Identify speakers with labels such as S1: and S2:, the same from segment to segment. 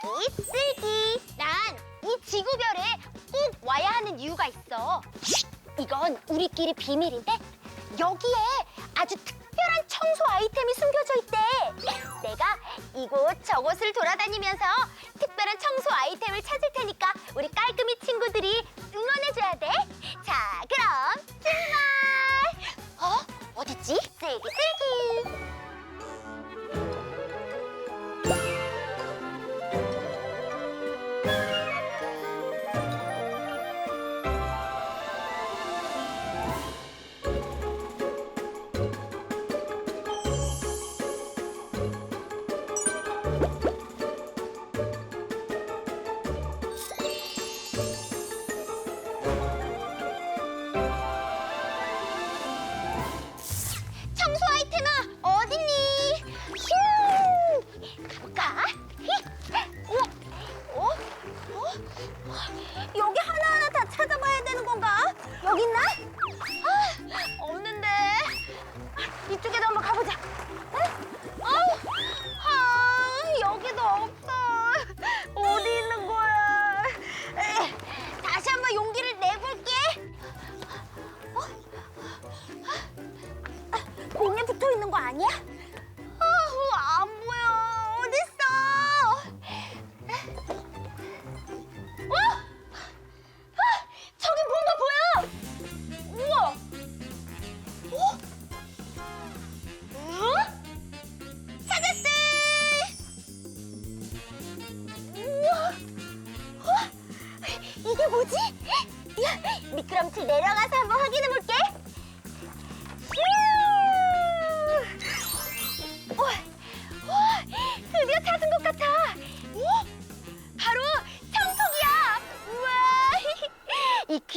S1: 슬기 슬기 난 이 지구별에 꼭 와야 하는 이유가 있어. 이건 우리끼리 비밀인데 여기에 아주 특별한 청소 아이템이 숨겨져 있대. 내가 이곳 저곳을 돌아다니면서 특별한 청소 아이템을 찾을 테니까 우리 까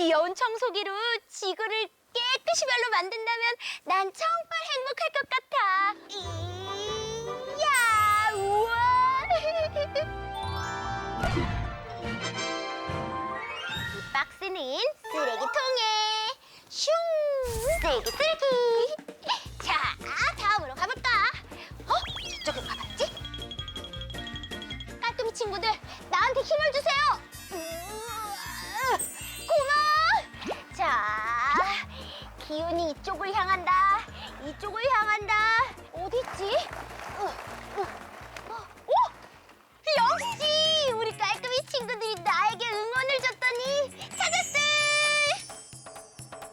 S1: 이 귀여운 청소기로 지구를 깨끗이 별로 만든다면 난 정말 행복할 것 같아. 이야, 우와. 이 박스는 쓰레기통에. 슝 쓰레기 쓰레기. 자 다음으로 가볼까? 어? 저쪽으로 가봤지? 깔끔이 친구들 나한테 힘을 주세요 기운이 이쪽을 향한다 이쪽을 향한다 어디 있지 어, 어, 어, 어? 역시 우리 깔끔이 친구들이 나에게 응원을 줬더니 찾았어!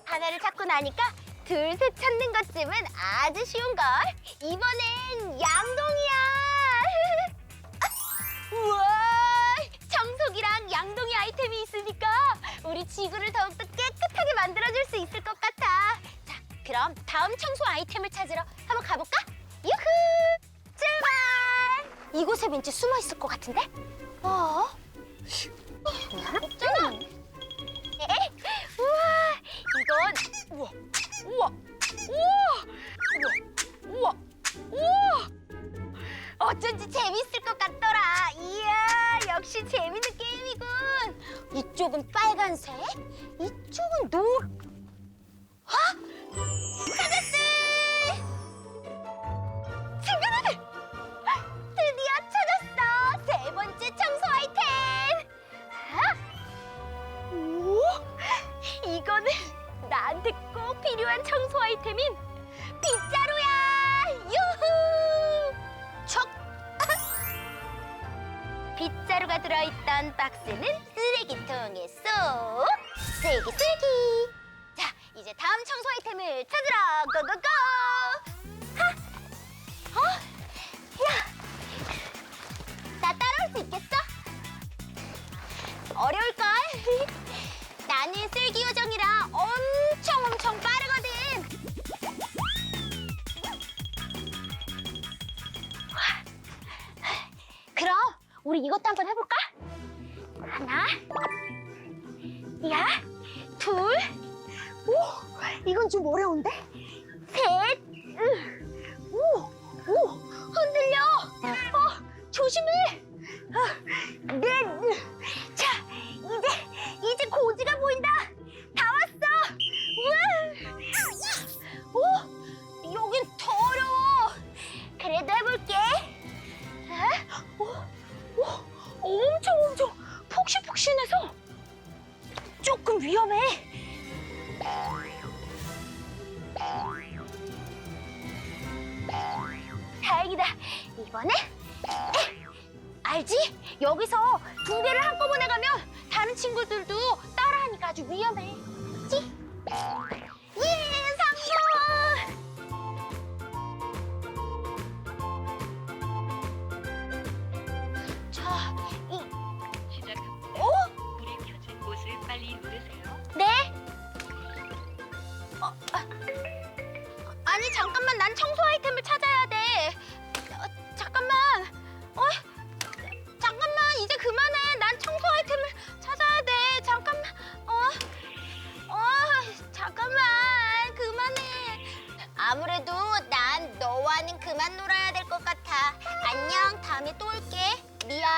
S1: 하나를 찾고 나니까 둘, 셋 찾는 것쯤은 아주 쉬운걸. 이번엔 양동이야. 우와! 청소기랑 양동이 아이템이 있으니까 우리 지구를 더욱더 깨끗하게 만들어줄 수 있을 것 그럼 다음 청소 아이템을 찾으러 한번 가볼까? 유후! 출발! 이곳에 왠지 숨어 있을 것 같은데? 어? 들어있던 박스는 쓰레기통에 쏙! 쓰레기 쓰레기! 자, 이제 다음 청소 아이템을 찾으러 고고고! 하! 어? 야! 나 따라올 수 있겠어? 어려울걸? 나는 쓸기 요정이라 엄청 엄청 빠르거든. 그럼 우리 이것도 한번 해볼까? 이건 좀 어려운데? 여기서 두 개를 한꺼번에 가면 다른 친구들도 따라하니까 아주 위험해. 그치? 예, 성공! 자, 이,
S2: 시작합니다.
S1: 어?
S2: 불이 켜진 곳을 빨리 누르세요.
S1: 네? 어, 아, 아니 잠깐만 난 청소 다음에 또 올게. 미안.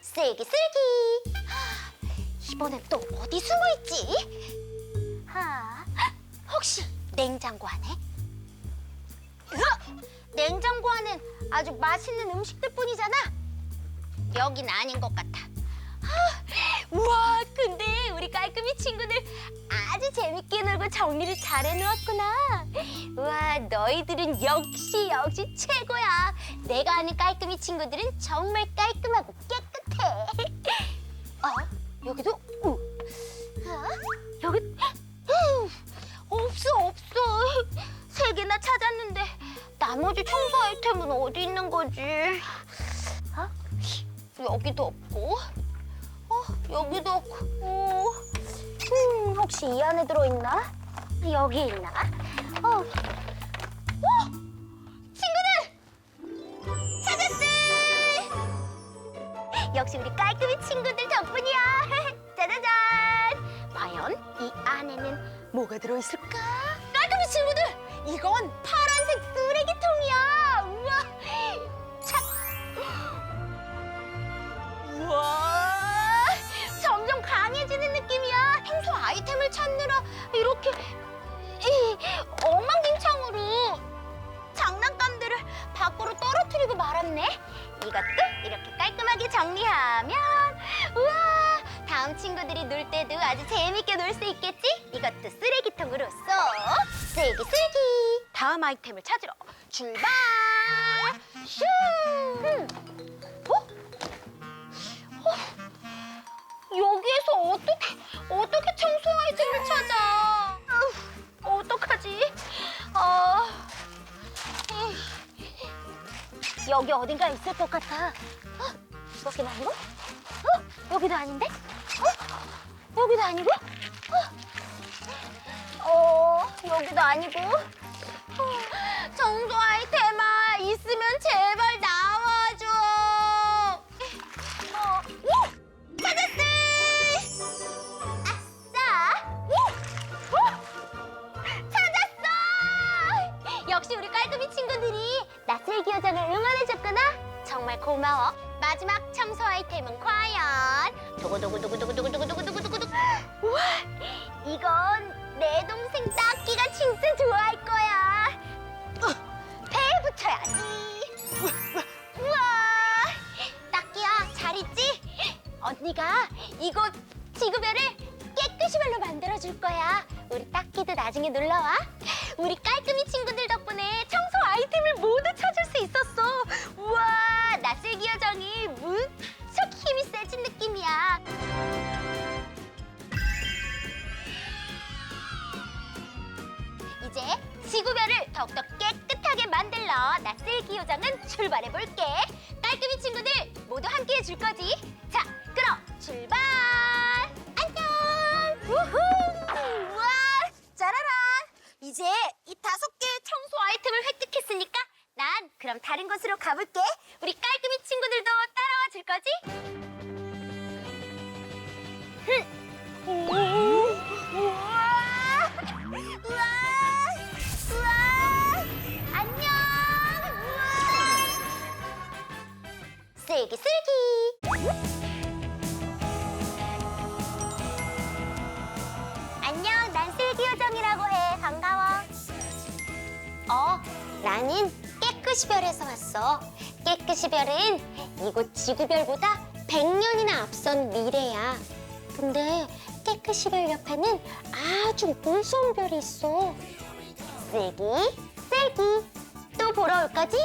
S1: 슬기 슬기. 이번엔 또 어디 숨어 있지? 하, 혹시 냉장고 안에? 으악! 냉장고 안엔 아주 맛있는 음식들 뿐이잖아. 여긴 아닌 것 같아. 하, 우와, 근데 우리 깔끔이 친구들 아주 재밌게 놀고 정리를 잘 해놓았구나. 우와, 너희들은 역시 역시 최고야. 내가 아는 깔끔이 친구들은 정말 깔끔하고 깨끗해. 어? 여기도? 어? 아? 여기? 음, 없어 없어 세 개나 찾았는데 나머지 청소 아이템은 어디 있는 거지? 어? 여기도 없고 어 여기도 어, 음, 혹시 이 안에 들어있나? 여기 있나? 어, 어? 친구들! 찾았어! 역시 우리 깔끔이 친구들 덕분이야. 짜자잔. 과연 이 안에는 뭐가 들어있을까? 깔끔이 친구들, 이건 파란색 이렇게 이, 엉망진창으로 장난감들을 밖으로 떨어뜨리고 말았네. 이것도 이렇게 깔끔하게 정리하면 우와 다음 친구들이 놀 때도 아주 재밌게 놀 수 있겠지? 이것도 쓰레기통으로 쏙 쓰레기 쓰레기 다음 아이템을 찾으러 출발 슈 음. 어? 어? 여기에서 어떻게 어떻게 청소 아이템을 찾아 어떡하지? 어... 여기 어딘가 있을 것 같아. 어? 여긴 아니고? 어? 여기도 아닌데? 어? 여기도 아니고? 어? 어, 여기도 아니고? 어, 청소 아이템아, 있으면 제발 고마워. 마지막 청소 아이템은 과연 두구두구두구두구두구두구두구두구두구. 우와, 이건 내 동생 따끼가 진짜 좋아할 거야. 어, 배에 붙여야지. 우와, 따끼야 잘 있지? 언니가 이곳 지구별을 깨끗이 별로 만들어 줄 거야. 우리 따끼도 나중에 놀러 와. 우리 깔끔 모두 함께 해 줄 거지? 자, 나는 깨끗이 별에서 왔어. 깨끗이 별은 이곳 지구별보다 100년이나 앞선 미래야. 근데 깨끗이 별 옆에는 아주 무서운 별이 있어. 슬기, 슬기. 또 보러 올 거지?